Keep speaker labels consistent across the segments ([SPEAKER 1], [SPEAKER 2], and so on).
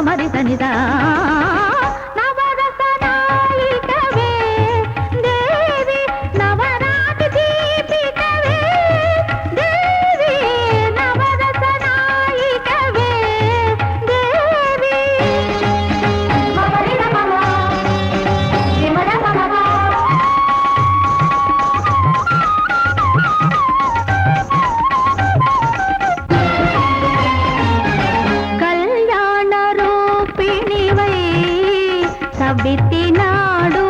[SPEAKER 1] మరి నిదా సబితి నాడు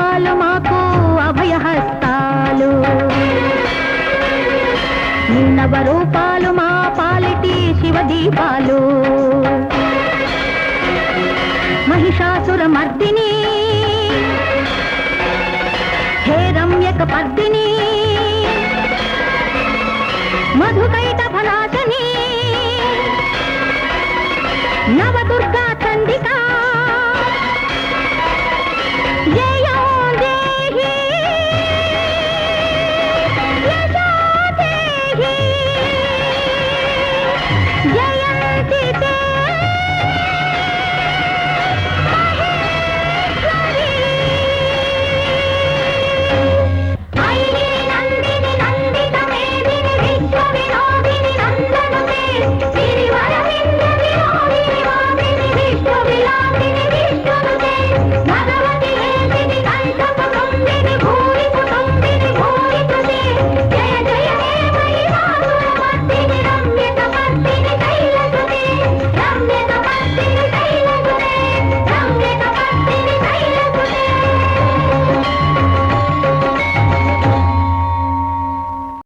[SPEAKER 1] నవరూపాలు మా పాలిటి శివ దీపాలు మహిషాసుర మర్దిని హే రమ్యక పద్దిని మధుకైట ఫలాసని నవదుర్గ